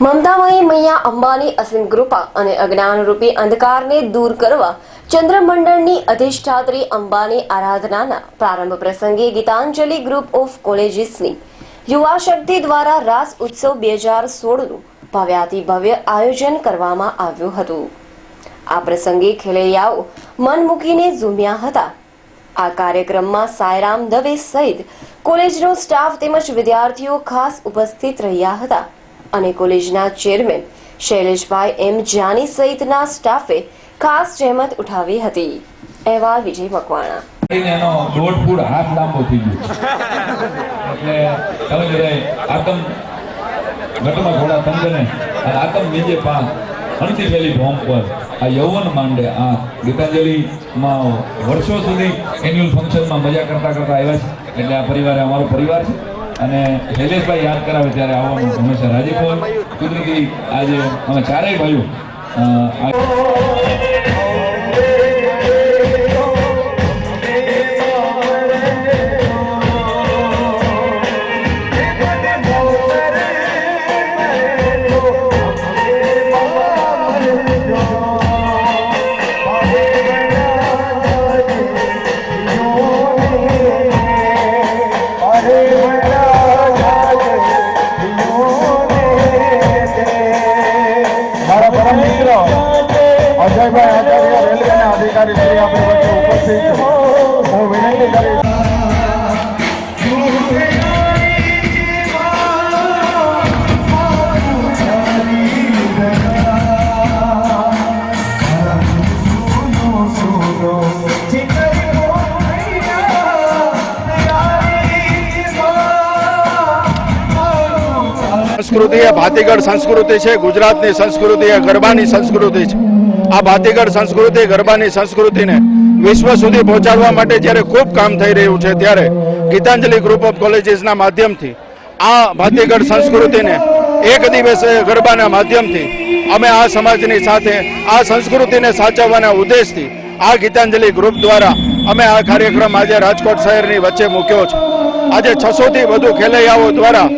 મમતામયી, મૈયા અંબાની અસીમ કૃપા અને અજ્ઞાનરૂપી અંધકારને દૂર કરવા ચંદ્રમંડળની અધિષ્ઠાત્રી અંબાની આરાધનાના પ્રારંભ પ્રસંગે ગીતાંજલિ ગ્રુપ ઓફ કોલેજીસની યુવા શક્તિ દ્વારા રાસ ઉત્સવ બે હજાર સોળનું ભવ્યાતિભવ્ય આયોજન કરવામાં આવ્યું હતું. આ પ્રસંગે ખેલૈયાઓ મન મૂકીને ઝૂમ્યા હતા. આ કાર્યક્રમમાં સાયરામ દવે સહિત કોલેજનો સ્ટાફ તેમજ વિદ્યાર્થીઓ ખાસ ઉપસ્થિત રહ્યા હતા. અને કોલેજના ચેરમેન શૈલેષભાઈ એમ જાની સહિતના સ્ટાફે ખાસ જહેમત ઉઠાવી હતી. અહેવાલ વિજય મકવાણા. એનો દોઢ ફૂટ હાથ લાંબો થઈ ગયો. એટલે આતમ ઘટમાં ઘોડા તંગને અને આતમ નીચે પાંચ અણથી ફેલી ભોમ પર આ યૌવન માંડે આ ગીતાંજલિમાં વર્ષો સુધી એન્યુઅલ ફંક્શનમાં મજા કરતા કરતા આવ્યા છે. એટલે આ પરિવાર અમારો પરિવાર છે. અને શૈલેષભાઈ યાદ કરાવે ત્યારે આવવાનું હંમેશા રાજી હોય કુદરતી આજે અમે ચારેય ભાઈઓ અ, શ્રી આપણી વચ્ચે ઉપસ્થિત હું વિનંતી કરીશ. સંસ્કૃતિ એ ભાતીગળ સંસ્કૃતિ છે, ગુજરાતની સંસ્કૃતિ એ ગરબાની સંસ્કૃતિ છે. આ ભાતીગળ સંસ્કૃતિ, ગરબાની સંસ્કૃતિને વિશ્વ સુધી પહોંચાડવા માટે જ્યારે ખૂબ કામ થઈ રહ્યું છે, ત્યારે ગીતાંજલિ ગ્રુપ ઓફ કોલેજીસના માધ્યમથી આ ભાતીગળ સંસ્કૃતિને એક દિવસે ગરબાના માધ્યમથી અમે આ સમાજની સાથે, આ સંસ્કૃતિને સાચવવાના ઉદ્દેશથી આ ગીતાંજલિ ગ્રુપ દ્વારા અમે આ કાર્યક્રમ આજે રાજકોટ શહેરની વચ્ચે મૂક્યો છે. આજે છસોથી વધુ ખેલૈયાઓ દ્વારા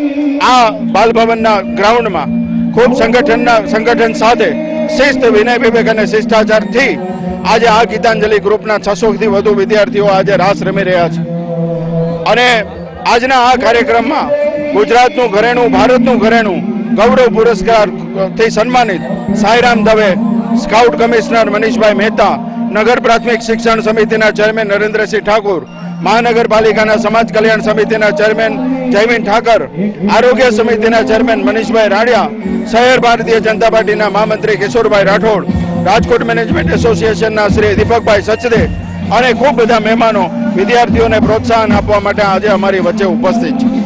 આ બાલભવનના ગ્રાઉન્ડમાં ખૂબ સંગઠનના, સંગઠન સાથે શિસ્ત વિનય વિવેક અને શિષ્ટાચારથી આજે આ ગીતાંજલિ ગ્રુપના છસોથી વધુ વિદ્યાર્થીઓ આજે રાસ રમી રહ્યા છે. અને આજના આ કાર્યક્રમમાં ગુજરાતનું ઘરેણું, ભારતનું ઘરેણું ગૌરવ પુરસ્કારથી સન્માનિત સાઈરામ દવે, સ્કાઉટ કમિશનર મનીષભાઈ મહેતા, નગર પ્રાથમિક શિક્ષણ સમિતિના ચેરમેન નરેન્દ્રસિંહ ઠાકુર મહાનગરપાલિકાના સમાજ કલ્યાણ સમિતિના ચેરમેન જયમીન ઠાકર, આરોગ્ય સમિતિના ચેરમેન મનીષભાઈ રાડિયા, શહેર ભારતીય જનતા પાર્ટીના મહામંત્રી કિશોરભાઈ રાઠોડ, રાજકોટ મેનેજમેન્ટ એસોસિએશનના શ્રી દીપકભાઈ સચદે અને ખૂબ બધા મહેમાનો વિદ્યાર્થીઓને પ્રોત્સાહન આપવા માટે આજે અમારી વચ્ચે ઉપસ્થિત છે.